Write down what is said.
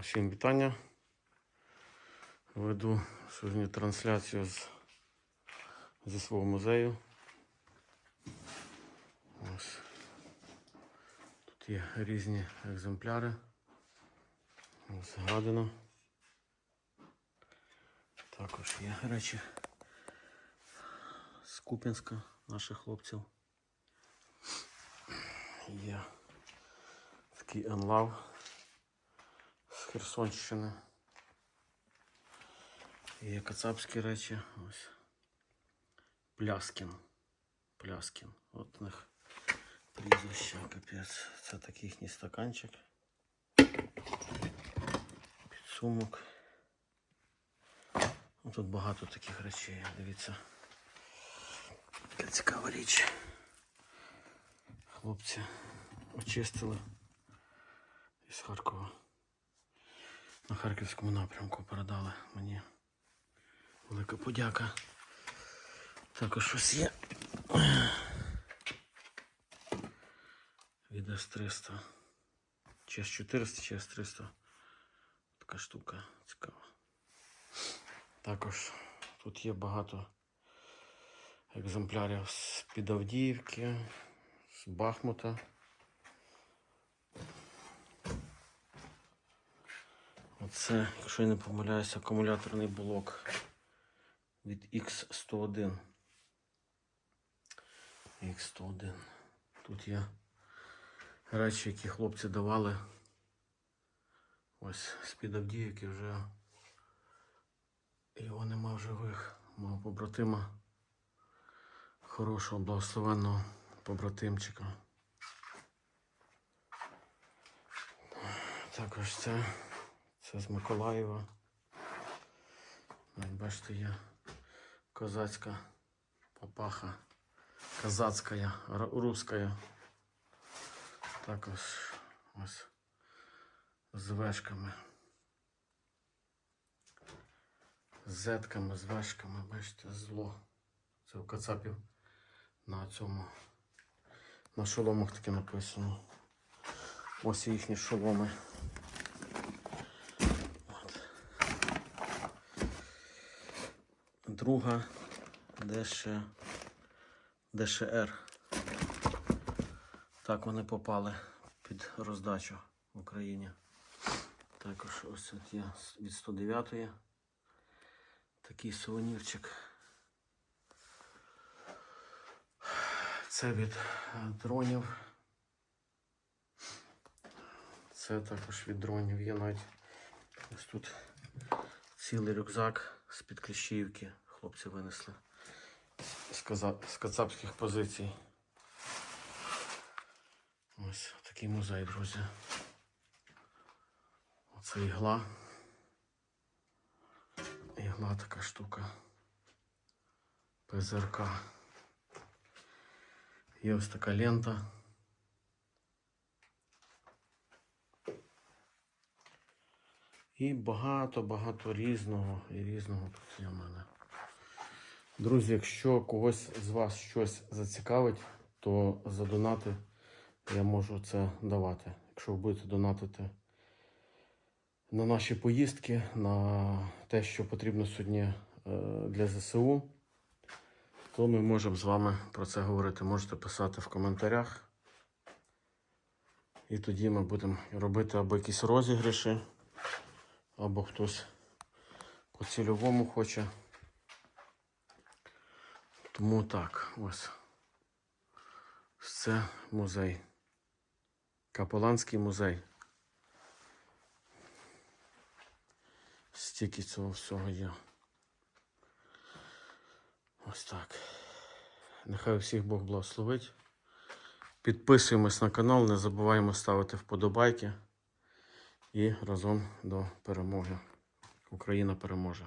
Всім вітання. Веду сьогодні трансляцію з, зі свого музею. Ось. Тут є різні екземпляри. Ось гадина. Також є речі з Куп'янська наших хлопців. Є такий енлав з Херсонщини. Є кацапські речі. Ось. Пляскін. Пляскін. От у них прізвище, капець. Це такий їхній стаканчик. Підсумок. Ну, Тут багато таких речей, дивіться. Яка цікава річ. Хлопці очистили із Харкова. На Харківському напрямку передали мені. Велика подяка. Також щось є. Від С-300. Чи С-400, чи С-300. Така штука цікава. Також тут є багато екземплярів з під Авдіївки, з Бахмута. Оце, якщо я не помиляюся, акумуляторний блок від X101. X101. Тут є речі, які хлопці давали. Ось з-під вже його нема в живих. Мого побратима. Хорошого, благословенного побратимчика. Також це, це з Миколаєва. Бачите, є козацька папаха. Казацька, руська. Також ось з вешками. З зетками, з вешками, бачите, зло. Це у кацапів на цьому. На шоломах таке написано. Ось їхні шоломи. Друга ДШ, ДШР. Так вони попали під роздачу в Україні. Також ось тут є від 109-ї. Такий сувенірчик. Це від е, дронів. Це також від дронів є навіть ось тут цілий рюкзак з-під Кліщівки. Хлопці винесли з, кацапських позицій. Ось такий музей, друзі. Оце ігла. Ігла така штука. ПЗРК. Є ось така лента. І багато-багато різного і різного тут є в мене. Друзі, якщо когось з вас щось зацікавить, то за донати я можу це давати. Якщо ви будете донатити на наші поїздки, на те, що потрібно сьогодні е, для ЗСУ, то ми можемо з вами про це говорити. Можете писати в коментарях. І тоді ми будемо робити або якісь розіграші, або хтось по цільовому хоче. Тому так, ось. Це музей. Капеланський музей. Стільки цього всього є. Ось так. Нехай всіх Бог благословить. Підписуємось на канал, не забуваємо ставити вподобайки. І разом до перемоги. Україна переможе.